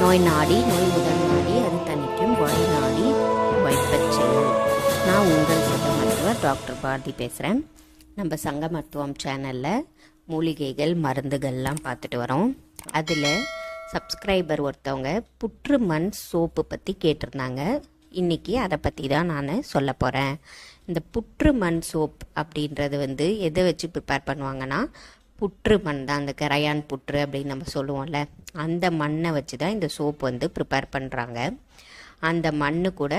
நோய் நாடி நோய் முதல் நாடி அது தணிக்கும் வழி நாடி வைப்பச் செய்யும் நான் உங்கள் சங்க மருத்துவர் டாக்டர் பாரதி பேசுகிறேன் நம்ம சங்க மருத்துவம் சேனலில் மூலிகைகள் மருந்துகள்லாம் பார்த்துட்டு வரோம். அதில் சப்ஸ்கிரைபர் ஒருத்தவங்க புற்று மண் சோப்பு பற்றி கேட்டிருந்தாங்க. இன்றைக்கி அதை பற்றி தான் நான் சொல்ல போகிறேன் இந்த புற்று மண் சோப் அப்படின்றது வந்து எதை வச்சு ப்ரிப்பேர் பண்ணுவாங்கன்னா புற்று மண் தான் அந்த கரையான் புற்று அப்படின்னு நம்ம சொல்லுவோம்ல அந்த மண்ணை வச்சு தான் இந்த சோப் வந்து ப்ரிப்பேர் பண்ணுறாங்க அந்த மண்ணு கூட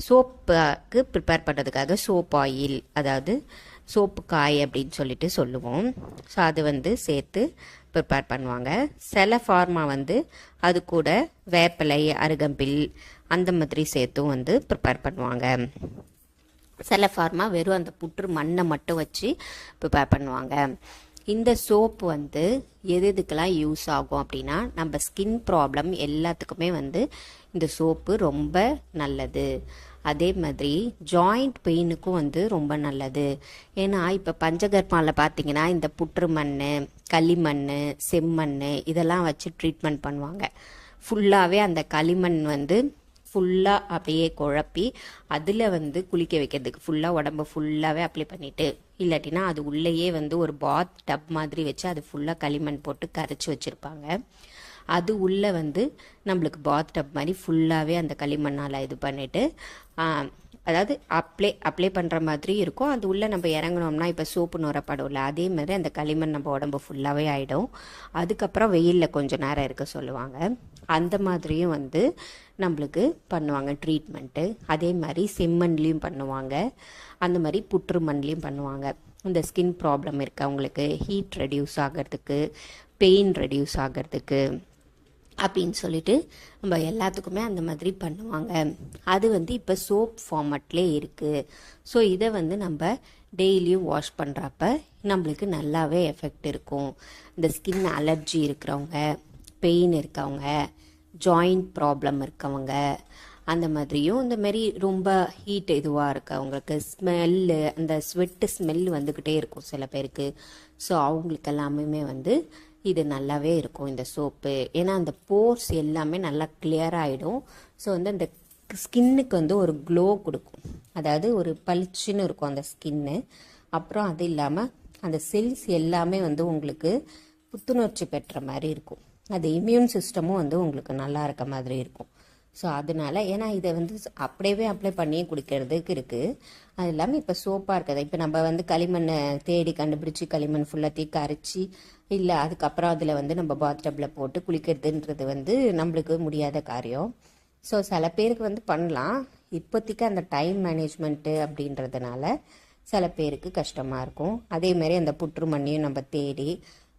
சோப்புக்கு ப்ரிப்பேர் பண்ணுறதுக்காக சோப் ஆயில் அதாவது சோப்பு காய் அப்படின்னு சொல்லிட்டு சொல்லுவோம். ஸோ அது வந்து சேர்த்து ப்ரிப்பேர் பண்ணுவாங்க. சில ஃபார்மா வந்து அது கூட வேப்பிலை அருகம்பில் அந்த மாதிரி சேர்த்தும் வந்து ப்ரிப்பேர் பண்ணுவாங்க. சில ஃபார்மா வெறும் அந்த புற்று மண்ணை மட்டும் வச்சு ப்ரிப்பேர் பண்ணுவாங்க. இந்த சோப்பு வந்து எது எதுக்கெல்லாம் யூஸ் ஆகும் அப்படின்னா நம்ம ஸ்கின் ப்ராப்ளம் எல்லாத்துக்குமே வந்து இந்த சோப்பு ரொம்ப நல்லது. அதே மாதிரி ஜாயிண்ட் பெயினுக்கும் வந்து ரொம்ப நல்லது. ஏன்னா இப்போ பஞ்சகர்மாவில் பார்த்தீங்கன்னா இந்த புற்று மண் களிமண் செம்மண் இதெல்லாம் வச்சு ட்ரீட்மெண்ட் பண்ணுவாங்க. ஃபுல்லாகவே அந்த களிமண் வந்து ஃபுல்லாக அப்படியே குழப்பி அதில் வந்து குளிக்க வைக்கிறதுக்கு ஃபுல்லாக உடம்பு ஃபுல்லாகவே அப்ளை பண்ணிவிட்டு இல்லாட்டினா அது உள்ளேயே வந்து ஒரு பாத் டப் மாதிரி வச்சு அது ஃபுல்லாக களிமண் போட்டு கரைச்சி வச்சுருப்பாங்க. அது உள்ளே வந்து நம்மளுக்கு பாத் டப் மாதிரி ஃபுல்லாகவே அந்த களிமண்ணால் இது பண்ணிவிட்டு அதாவது அப்ளை அப்ளை பண்ணுற மாதிரி இருக்கும். அது உள்ளே நம்ம இறங்கினோம்னா இப்போ சோப்பு நுரப்படும்ல அதே மாதிரி அந்த களிமண் நம்ம உடம்பு ஃபுல்லாகவே ஆகிடும் அதுக்கப்புறம் வெயிலில் கொஞ்சம் நேரம் இருக்க சொல்லுவாங்க. அந்த மாதிரியும் வந்து நம்மளுக்கு பண்ணுவாங்க ட்ரீட்மெண்ட்டு அதே மாதிரி செம்மண்லேயும் பண்ணுவாங்க. அந்த மாதிரி புற்று மண்லேயும் பண்ணுவாங்க. இந்த ஸ்கின் ப்ராப்ளம் இருக்கவங்களுக்கு ஹீட் ரெடியூஸ் ஆகிறதுக்கு பெயின் ரெடியூஸ் ஆகிறதுக்கு அப்படின்னு சொல்லிட்டு நம்ம எல்லாத்துக்குமே அந்த மாதிரி பண்ணுவாங்க. அது வந்து இப்போ சோப் ஃபார்மட்லேயே இருக்குது ஸோ இதை வந்து நம்ம டெய்லியும் வாஷ் பண்ணுறப்ப நம்மளுக்கு நல்லாவே எஃபெக்ட் இருக்கும். இந்த ஸ்கின் அலர்ஜி இருக்கிறவங்க பெயின் இருக்கவங்க ஜாயிண்ட் ப்ராப்ளம் இருக்கவங்க அந்த மாதிரியும் இந்த மாரி ரொம்ப ஹீட் இதுவாக இருக்கவங்களுக்கு ஸ்மெல்லு அந்த ஸ்வெட்டு ஸ்மெல் வந்துக்கிட்டே இருக்கும் சில பேருக்கு. ஸோ அவங்களுக்கு எல்லாமே வந்து இது நல்லாவே இருக்கும் இந்த சோப்பு ஏன்னா அந்த போர்ஸ் எல்லாமே நல்லா கிளியர் ஆகிடும் ஸோ வந்து அந்த ஸ்கின்னுக்கு வந்து ஒரு க்ளோ கொடுக்கும். அதாவது ஒரு பளிச்சுன்னு இருக்கும் அந்த ஸ்கின்னு அப்புறம் அது இல்லாமல் அந்த செல்ஸ் எல்லாமே வந்து உங்களுக்கு புத்துணர்ச்சி பெற்ற மாதிரி இருக்கும். அது இம்யூன் சிஸ்டமும் வந்து உங்களுக்கு நல்லா இருக்க மாதிரி இருக்கும். ஸோ அதனால ஏன்னா இதை வந்து அப்படியே அப்ளை பண்ணி குடிக்கிறதுக்கு இருக்குது அது இல்லாமல் இப்போ சோப்பாக இருக்குது இப்போ நம்ம வந்து களிமண்ணை தேடி கண்டுபிடிச்சி களிமண் ஃபுல்லாத்தையும் கரைச்சி இல்லை அதுக்கப்புறம் அதில் வந்து நம்ம பாத்டப்பில் போட்டு குளிக்கிறதுன்றது வந்து நம்மளுக்கு முடியாத காரியம். ஸோ சில பேருக்கு வந்து பண்ணலாம். இப்போதைக்கு அந்த டைம் மேனேஜ்மெண்ட்டு அப்படின்றதுனால சில பேருக்கு கஷ்டமாக இருக்கும். அதேமாரி அந்த புற்று மண்ணையும் நம்ம தேடி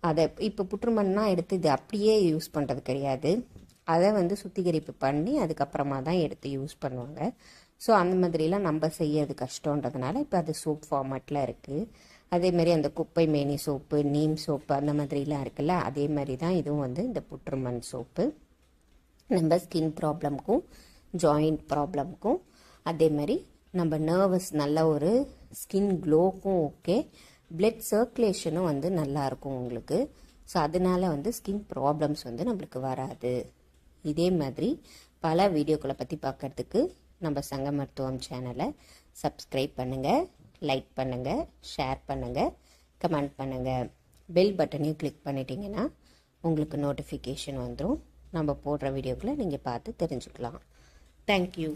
அதை இப்போ புற்றுமண்ணா எடுத்து இது அப்படியே யூஸ் பண்ணுறது கிடையாது. அதை வந்து சுத்திகரிப்பு பண்ணி அதுக்கப்புறமா தான் எடுத்து யூஸ் பண்ணுவாங்க. ஸோ அந்த மாதிரிலாம் நம்ம செய்யறது கஷ்டன்றதுனால இப்போ அது சோப் ஃபார்மேட்டில் இருக்குது அதேமாரி அந்த குப்பை மேனி சோப்பு நீம் சோப்பு அந்த மாதிரிலாம் இருக்குல்ல அதே மாதிரி தான் இதுவும் வந்து இந்த புற்றுமண் சோப்பு நம்ம ஸ்கின் ப்ராப்ளம்க்கும் ஜாயிண்ட் ப்ராப்ளம்க்கும் அதே மாதிரி நம்ம நர்வஸ் நல்ல ஒரு ஸ்கின் க்ளோக்கும் ஓகே பிளட் சர்க்குலேஷனும் வந்து நல்லாயிருக்கும் உங்களுக்கு. ஸோ அதனால வந்து ஸ்கின் ப்ராப்ளம்ஸ் வந்து நம்மளுக்கு வராது. இதே மாதிரி பல வீடியோக்களை பற்றி பார்க்கறதுக்கு நம்ம சங்க மருத்துவம் சேனலை சப்ஸ்கிரைப் பண்ணுங்கள் லைக் பண்ணுங்கள் ஷேர் பண்ணுங்கள் கமெண்ட் பண்ணுங்கள் பெல் பட்டனையும் கிளிக் பண்ணிட்டீங்கன்னா உங்களுக்கு நோட்டிஃபிகேஷன் வந்துடும் நம்ம போடுற வீடியோக்களை நீங்கள் பார்த்து தெரிஞ்சுக்கலாம். தேங்க்யூ